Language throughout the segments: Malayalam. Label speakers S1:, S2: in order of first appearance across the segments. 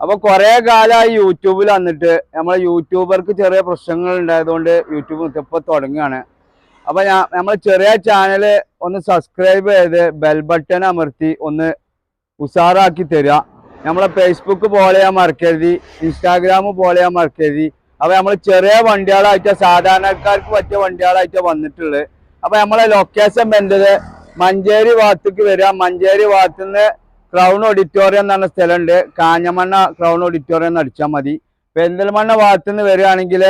S1: അപ്പൊ കുറെ കാലമായി യൂട്യൂബിൽ വന്നിട്ട് നമ്മളെ യൂട്യൂബർക്ക് ചെറിയ പ്രശ്നങ്ങൾ ഉണ്ടായതുകൊണ്ട് യൂട്യൂബ് ഇപ്പൊ തുടങ്ങുകയാണ്. അപ്പൊ ഞാൻ നമ്മളെ ചെറിയ ചാനൽ ഒന്ന് സബ്സ്ക്രൈബ് ചെയ്ത് ബെൽ ബട്ടൺ അമർത്തി ഒന്ന് ഉഷാറാക്കി തരിക നമ്മളെ ഫേസ്ബുക്ക് പോലെ ഞാൻ മറക്കരുത് ഇൻസ്റ്റാഗ്രാം പോലെ ഞാൻ മറക്കരുത്. അപ്പൊ നമ്മൾ ചെറിയ വണ്ടികളായിട്ട് സാധാരണക്കാർക്ക് പറ്റിയ വണ്ടികളായിട്ട് വന്നിട്ടുള്ളത്. അപ്പൊ നമ്മളെ ലൊക്കേഷൻ ബന്ധത് മഞ്ചേരി ഭാഗത്തേക്ക് വരിക മഞ്ചേരി ഭാഗത്തു നിന്ന് ക്രൗൺ ഓഡിറ്റോറിയം എന്ന് പറഞ്ഞ സ്ഥലമുണ്ട്. കാഞ്ഞമണ്ണ ക്രൗൺ ഓഡിറ്റോറിയം എന്ന് അടിച്ചാൽ മതി. പെരിന്തൽമണ്ണ ഭാഗത്തു നിന്ന് വരികയാണെങ്കിൽ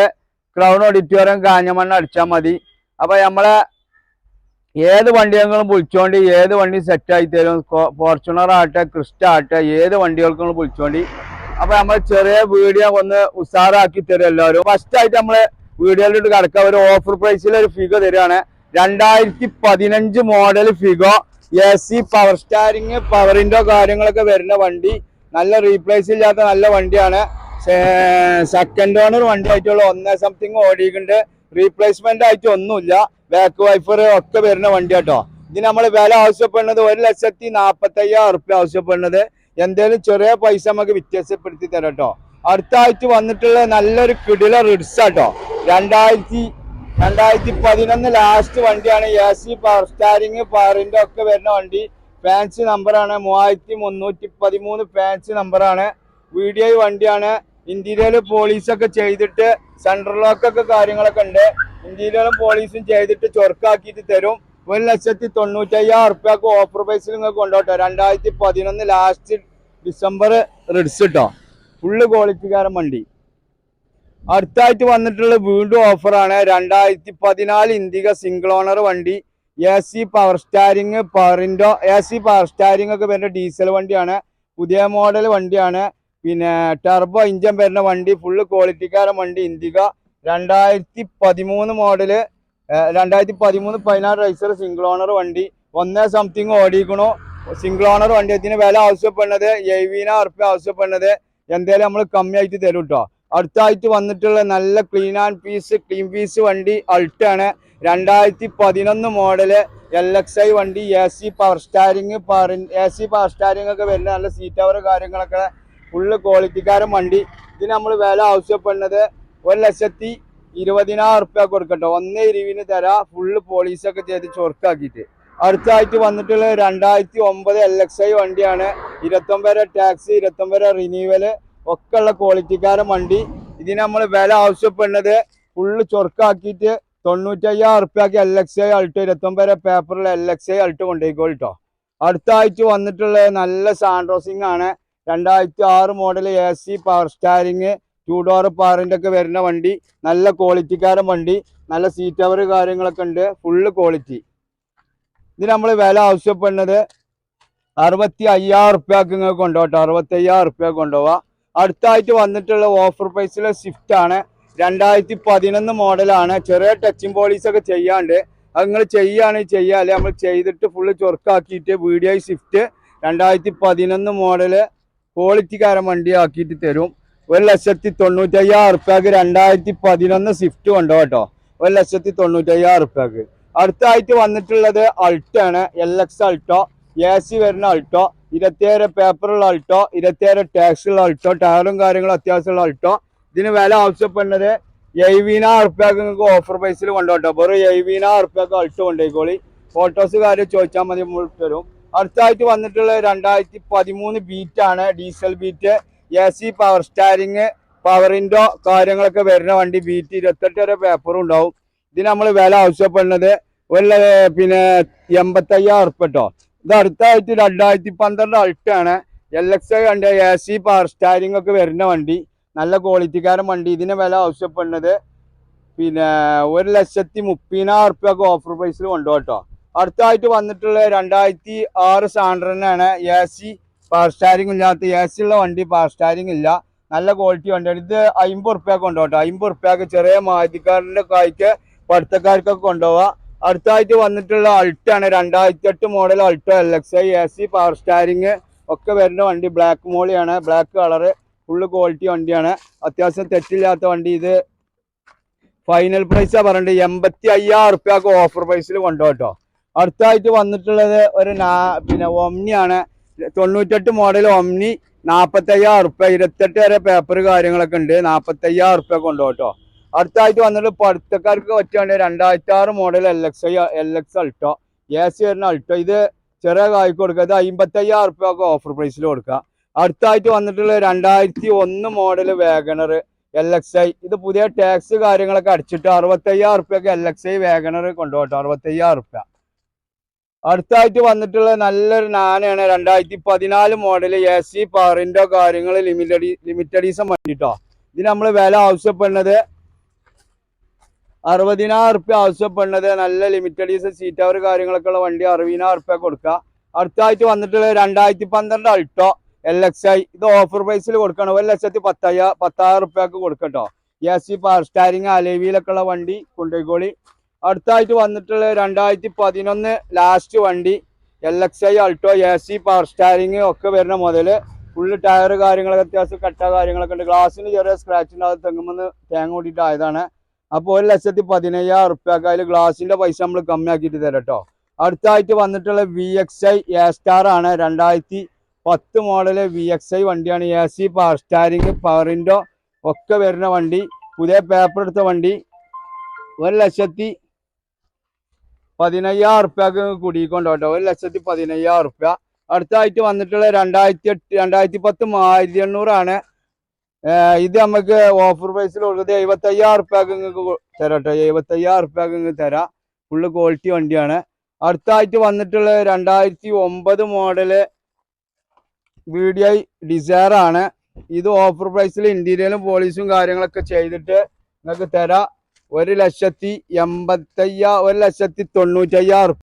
S1: ക്രൗൺ ഓഡിറ്റോറിയം കാഞ്ഞമണ്ണ അടിച്ചാൽ മതി. അപ്പൊ നമ്മളെ ഏത് വണ്ടികളും വിളിച്ചോണ്ട് ഏത് വണ്ടി സെറ്റ് ആയി തരും? ഫോർച്യൂണർ ആട്ടെ ക്രിസ്റ്റ ആട്ടെ ഏത് വണ്ടികൾക്കും വിളിച്ചോണ്ടി. അപ്പൊ നമ്മൾ ചെറിയ വീഡിയോ ഒന്ന് ഉഷാറാക്കി തരും എല്ലാവരും. ഫസ്റ്റ് ആയിട്ട് നമ്മൾ വീഡിയോയിലോട്ട് കിടക്കുക. ഒരു ഓഫർ പ്രൈസിൽ ഒരു ഫിഗോ തരികയാണ്. രണ്ടായിരത്തി പതിനഞ്ച് model Figo A C power steering പവറിന്റെ കാര്യങ്ങളൊക്കെ വരുന്ന വണ്ടി. നല്ല റീപ്ലേസ് ഇല്ലാത്ത നല്ല വണ്ടിയാണ്. സെക്കൻഡ് ഓണർ വണ്ടി ആയിട്ടുള്ള ഒന്നേ സംതിങ് ഓടിയിട്ടുണ്ട്. റീപ്ലേസ്മെന്റ് ആയിട്ട് ഒന്നുമില്ല. ബാക്ക് വൈഫർ ഒക്കെ വരുന്ന വണ്ടി കേട്ടോ ഇതിന് നമ്മൾ വില ആവശ്യപ്പെടുന്നത് ഒരു ലക്ഷത്തി നാൽപ്പത്തി അയ്യായിരം റുപ്യ ആവശ്യപ്പെടുന്നത്. എന്തേലും ചെറിയ പൈസ നമുക്ക് വ്യത്യാസപ്പെടുത്തി തരാം കേട്ടോ അടുത്ത വന്നിട്ടുള്ള നല്ലൊരു കിടില റിഡ്സ് കേട്ടോ രണ്ടായിരത്തി രണ്ടായിരത്തി പതിനൊന്ന് ലാസ്റ്റ് വണ്ടിയാണ് എ സി പവർ സ്റ്റാരിങ് പവറിന്റെ ഒക്കെ വരുന്ന വണ്ടി. ഫാൻസി നമ്പറാണ് മൂവായിരത്തി മുന്നൂറ്റി പതിമൂന്ന് ഫാൻസി നമ്പറാണ് വീഡിയോ വണ്ടിയാണ്. ഇന്റീരിയർ പോളീസൊക്കെ ചെയ്തിട്ട് സെൻട്രൽ ലോക്കൊക്കെ കാര്യങ്ങളൊക്കെ ഉണ്ട്. ഇന്റീരിയറും പോലീസും ചെയ്തിട്ട് ചൊർക്കാക്കിയിട്ട് തരും. ഒരു ലക്ഷത്തി തൊണ്ണൂറ്റയ്യായിരം റുപ്യക്ക് ഓഫർ പ്രൈസിൽ നിങ്ങൾക്ക് കൊണ്ടോട്ടോ രണ്ടായിരത്തി പതിനൊന്ന് ലാസ്റ്റ് ഡിസംബർ റിഡ്സ് കേട്ടോ ഫുള്ള് ക്വാളിറ്റിക്കാരൻ വണ്ടി. അടുത്തായിട്ട് വന്നിട്ടുള്ള വീണ്ടും ഓഫറാണ് രണ്ടായിരത്തി പതിനാല് ഇന്ത്യക സിംഗിൾ ഓണർ വണ്ടി എ സി പവർ സ്റ്റാരിങ് പവറിൻഡോ എ സി പവർ സ്റ്റാരിങ് ഒക്കെ വരുന്ന ഡീസൽ വണ്ടിയാണ് പുതിയ മോഡൽ വണ്ടിയാണ് പിന്നെ ടർബോ ഇഞ്ചൻ വരുന്ന വണ്ടി ഫുള്ള് ക്വാളിറ്റിക്കാരൻ വണ്ടി ഇന്ത്യക രണ്ടായിരത്തി പതിമൂന്ന് മോഡൽ രണ്ടായിരത്തി പതിമൂന്ന് പതിനാറ് റൈസർ സിംഗിൾ ഓണർ വണ്ടി. ഒന്നേ സംതിങ് ഓടിക്കണു. സിംഗിൾ ഓണർ വണ്ടി ഇതിന് വില ആവശ്യപ്പെടുന്നത് എഴുപതിനായിരം ഉറുപ്പ്യ ആവശ്യപ്പെടുന്നത്. എന്തായാലും നമ്മൾ കമ്മിയായിട്ട് തരും കേട്ടോ അടുത്തായിട്ട് വന്നിട്ടുള്ള നല്ല clean and piece clean piece വണ്ടി അൾട്ടാണ് രണ്ടായിരത്തി പതിനൊന്ന് മോഡൽ എൽ എക്സ് ഐ വണ്ടി A C power steering A C power steering ഒക്കെ വരുന്ന നല്ല സീറ്റ് അവർ കാര്യങ്ങളൊക്കെ ഫുള്ള് ക്വാളിറ്റിക്കാരൻ വണ്ടി. ഇതിന് നമ്മൾ വില ആവശ്യപ്പെടുന്നത് ഒരു ലക്ഷത്തി ഇരുപതിനായിരം റുപ്യ കൊടുക്കട്ടോ. ഒന്നേ ഇരുവിന് തരാം. ഫുള്ള് പോളീസൊക്കെ ചെയ്ത് ചൊർക്കാക്കിയിട്ട് അടുത്തായിട്ട് വന്നിട്ടുള്ള രണ്ടായിരത്തി ഒമ്പത് എൽ എക്സ് ഐ വണ്ടിയാണ്. ഇരുപത്തൊമ്പത് ടാക്സി ഇരുപത്തൊമ്പത് റിന്യൂവൽ ഒക്കെ ഉള്ള ക്വാളിറ്റിക്കാരൻ വണ്ടി. ഇതിന് നമ്മൾ വില ആവശ്യപ്പെടുന്നത് ഫുള്ള് ചൊർക്കാക്കിയിട്ട് തൊണ്ണൂറ്റയ്യായിരം റുപ്യക്ക് എൽ എക്സ് ഐ അൾട്ട് ഇരുപത്തൊമ്പത് പേപ്പറിൽ എൽ എക്സ് ഐ അൾട്ട് അടുത്ത ആഴ്ച വന്നിട്ടുള്ള നല്ല സാൻഡ്രോസിംഗ് ആണ്. രണ്ടായിരത്തി ആറ് model A C power steering two door പവറിന്റെ ഒക്കെ വരുന്ന വണ്ടി. നല്ല ക്വാളിറ്റിക്കാരൻ വണ്ടി. നല്ല സീറ്റ് അവർ കാര്യങ്ങളൊക്കെ ഉണ്ട്. ഫുള്ള് ക്വാളിറ്റി ഇത് നമ്മൾ വില ആവശ്യപ്പെടുന്നത് അറുപത്തി അയ്യായിരം റുപ്യക്ക് നിങ്ങൾക്ക് കൊണ്ടുപോകട്ടോ. അറുപത്തി അയ്യായിരം റുപ്യ കൊണ്ടുപോവാം. അടുത്തായിട്ട് വന്നിട്ടുള്ള ഓഫർ പ്രൈസിലെ സ്വിഫ്റ്റ് ആണ്. രണ്ടായിരത്തി പതിനൊന്ന് മോഡലാണ് ചെറിയ ടച്ചിങ് പോളീസ് ഒക്കെ ചെയ്യാണ്ട് അത് നിങ്ങൾ ചെയ്യുകയാണെങ്കിൽ ചെയ്യുക നമ്മൾ ചെയ്തിട്ട് ഫുള്ള് ചൊറുക്കാക്കിയിട്ട് വീഡിയോ സ്വിഫ്റ്റ് രണ്ടായിരത്തി പതിനൊന്ന് മോഡൽ ക്വാളിറ്റിക്കാരൻ വണ്ടി ആക്കിയിട്ട് തരും. ഒരു ലക്ഷത്തി തൊണ്ണൂറ്റയ്യായിരം റുപ്യക്ക് രണ്ടായിരത്തി പതിനൊന്ന് സ്വിഫ്റ്റ് കൊണ്ടോ കേട്ടോ. ഒരു ലക്ഷത്തി തൊണ്ണൂറ്റയ്യായിരം റുപ്യക്ക് അടുത്തായിട്ട് വന്നിട്ടുള്ളത് അൾട്ടോ ആണ്. L X Alto A C വരുന്ന അൾട്ടോ ഇരുപത്തിയേഴ് പേപ്പറുള്ള അൾട്ടോ ഇരുപത്തിയേഴ് ടാക്സ് ഉള്ള അൾട്ടോ ടയറും കാര്യങ്ങളും അത്യാവശ്യമുള്ള അൾട്ടോ. ഇതിന് വില ആവശ്യപ്പെടുന്നത് എഴുപതിനായിരം റുപ്യക്ക് നിങ്ങൾക്ക് ഓഫർ പ്രൈസിൽ കൊണ്ടുപോട്ടോ വെറും എഴുപതിനായിരം റുപ്യക്ക് അൾട്ടോ കൊണ്ടുപോയിക്കോളി. ഫോട്ടോസ് കാര്യം ചോദിച്ചാൽ മതി തരും. അടുത്തായിട്ട് വന്നിട്ടുള്ള രണ്ടായിരത്തി പതിമൂന്ന് ബീറ്റ് ആണ് diesel Beat A C power steering പവറിന്റെ കാര്യങ്ങളൊക്കെ വരുന്ന വണ്ടി ബീറ്റ് ഇരുപത്തെട്ട് വരെ പേപ്പറും ഉണ്ടാവും. ഇതിന് നമ്മൾ വില ആവശ്യപ്പെടുന്നത് ഒരു പിന്നെ എൺപത്തയ്യായിരം ഉറുപ്പ കേട്ടോ ഇത് അടുത്തായിട്ട് രണ്ടായിരത്തി പന്ത്രണ്ട് അൾട്ടാണ് എൽ എക്സ് ഐ വണ്ടി എ സി പവർ സ്റ്റാരിങ് ഒക്കെ വരുന്ന വണ്ടി. നല്ല ക്വാളിറ്റിക്കാരൻ വണ്ടി. ഇതിന് വില ആവശ്യപ്പെടുന്നത് പിന്നെ ഒരു ലക്ഷത്തി മുപ്പതിനായിരം ഉറുപ്പ്യൊക്കെ ഓഫർ പ്രൈസിൽ കൊണ്ടു കേട്ടോ. അടുത്തായിട്ട് വന്നിട്ടുള്ള രണ്ടായിരത്തി ആറ് സാൻഡ്രനാണ് എ സി പവർ സ്റ്റാരിങ് ഇല്ലാത്ത എ സി ഉള്ള വണ്ടി പവർ സ്റ്റാരിങ് ഇല്ല. നല്ല ക്വാളിറ്റി വണ്ടിയാണ്. ഇത് അമ്പത് ഉറുപ്പ്യൊക്കെ കൊണ്ടുപോകട്ടോ അമ്പത് ഉറുപ്പ്യൊക്കെ ചെറിയ മാതിക്കാരന്റെ കായ്ക്ക് പഠിത്തക്കാർക്കൊക്കെ കൊണ്ടുപോവാം. അടുത്തായിട്ട് വന്നിട്ടുള്ള അൾട്ടാണ് രണ്ടായിരത്തി എട്ട് model Alto L X I A C power steering ഒക്കെ വരുന്ന വണ്ടി. ബ്ലാക്ക് മോളിയാണ് ബ്ലാക്ക് കളറ് ഫുള്ള് ക്വാളിറ്റി വണ്ടിയാണ്. അത്യാവശ്യം തെറ്റില്ലാത്ത വണ്ടി ഇത്. ഫൈനൽ പ്രൈസാണ് പറഞ്ഞിട്ട് എൺപത്തി അയ്യായിരം റുപ്യക്ക് ഓഫർ പ്രൈസിൽ കൊണ്ടുപോട്ടോ അടുത്തായിട്ട് വന്നിട്ടുള്ളത് ഒരു നാ പിന്നെ ഒമ്നിയാണ് തൊണ്ണൂറ്റെട്ട് മോഡൽ ഒമ്നി നാൽപ്പത്തയ്യായിരം റുപ്യ ഇരുപത്തെട്ട് വരെ പേപ്പർ കാര്യങ്ങളൊക്കെ ഉണ്ട്. നാൽപ്പത്തയ്യായിരം റുപ്യ കൊണ്ടുപോട്ടോ അടുത്തായിട്ട് വന്നിട്ട് പഠിത്തക്കാർക്ക് പറ്റുകയാണ് രണ്ടായിരത്തി ആറ് model L X L X Alto A C വരുന്ന അൾട്ടോ ഇത് ചെറിയ കായ്ക്ക് കൊടുക്കുക. ഇത് അമ്പത്തയ്യായിരം റുപ്യൊക്കെ ഓഫർ പ്രൈസിൽ കൊടുക്കുക. അടുത്തായിട്ട് വന്നിട്ടുള്ള രണ്ടായിരത്തി ഒന്ന് model WagonR L X I ഇത് പുതിയ ടാക്സ് കാര്യങ്ങളൊക്കെ അടിച്ചിട്ട് അറുപത്തയ്യായിരം റുപ്യൊക്കെ എൽ എക്സ് ഐ വേഗണർ കൊണ്ടുപോട്ടോ അറുപത്തയ്യായിരം റുപ്യ അടുത്തായിട്ട് വന്നിട്ടുള്ള നല്ലൊരു നാനയാണ് രണ്ടായിരത്തി പതിനാല് മോഡൽ എ സി പവറിന്റെ കാര്യങ്ങൾ ലിമിറ്റഡ് ലിമിറ്റഡീസം വേണ്ടിട്ടോ. ഇത് നമ്മൾ വില ആവശ്യപ്പെടുന്നത് അറുപതിനായിരം റുപ്യ ആവശ്യപ്പെടുന്നത് നല്ല ലിമിറ്റഡീസ് സീറ്റ് അവർ കാര്യങ്ങളൊക്കെ ഉള്ള വണ്ടി അറുപതിനായിരം റുപ്യ കൊടുക്കുക. അടുത്തായിട്ട് വന്നിട്ടുള്ള രണ്ടായിരത്തി പന്ത്രണ്ട് അൾട്ടോ എൽ എക്സ് ഐ ഇത് ഓഫർ പ്രൈസിൽ കൊടുക്കണം. ഒരു ലക്ഷത്തി പത്തയ്യ പത്തായിരം റുപ്യക്ക് കൊടുക്കട്ടോ എ സി പവർ സ്റ്റാരിങ് അലേവിയിലൊക്കെ ഉള്ള വണ്ടി കൊണ്ടുപോയിക്കോളി അടുത്തായിട്ട് വന്നിട്ടുള്ള രണ്ടായിരത്തി പതിനൊന്ന് ലാസ്റ്റ് വണ്ടി L X I Alto A C power steering ഒക്കെ വരുന്ന മുതൽ ഫുള്ള് ടയർ കാര്യങ്ങളൊക്കെ അത്യാവശ്യം കട്ട കാര്യങ്ങളൊക്കെ ഉണ്ട്. ഗ്ലാസ്സിന് ചെറിയ സ്ക്രാച്ച് ഉണ്ടാകും തെങ്ങുമെന്ന് തേങ്ങ കൂട്ടിയിട്ട് ആയതാണ് അപ്പോൾ ഒരു ലക്ഷത്തി പതിനയ്യായിരം റുപ്യക്ക് അതിൽ ഗ്ലാസിന്റെ പൈസ നമ്മൾ കമ്മിയാക്കിയിട്ട് തരാം കേട്ടോ അടുത്തായിട്ട് വന്നിട്ടുള്ള V X I A Star ആണ്. രണ്ടായിരത്തി പത്ത് മോഡൽ വി എക്സ് ഐ വണ്ടിയാണ്. എ സി പവർ സ്റ്റാരിങ് പവറിന്റോ ഒക്കെ വരുന്ന വണ്ടി. പുതിയ പേപ്പർ എടുത്ത വണ്ടി. ഒരു ലക്ഷത്തി പതിനയ്യായിരം റുപ്യക്ക് കുടിക്കൊണ്ടോ കേട്ടോ ഒരു ലക്ഷത്തി പതിനയ്യായിരം റുപ്യ അടുത്തായിട്ട് വന്നിട്ടുള്ള രണ്ടായിരത്തി എട്ട് രണ്ടായിരത്തി പത്ത് ആയിരത്തി എണ്ണൂറാണ് ഇത് നമുക്ക് ഓഫർ പ്രൈസിൽ കൊടുക്കുന്നത് എഴുപത്തയ്യായിരം റുപ്യക്ക് നിങ്ങൾക്ക് തരാം എഴുപത്തി എഴുപത്തയ്യായിരം റുപ്യക്ക് നിങ്ങൾക്ക് തരാം. ഫുള്ള് ക്വാളിറ്റി വണ്ടിയാണ്. അടുത്തായിട്ട് വന്നിട്ടുള്ള രണ്ടായിരത്തി ഒമ്പത് model V D I Dzire ആണ്. ഇത് ഓഫർ പ്രൈസിൽ ഇന്റീരിയലും പോളീസും കാര്യങ്ങളൊക്കെ ചെയ്തിട്ട് നിങ്ങൾക്ക് തരാം. ഒരു ലക്ഷത്തി എൺപത്തയ്യാ ഒരു ലക്ഷത്തി തൊണ്ണൂറ്റയ്യായിരം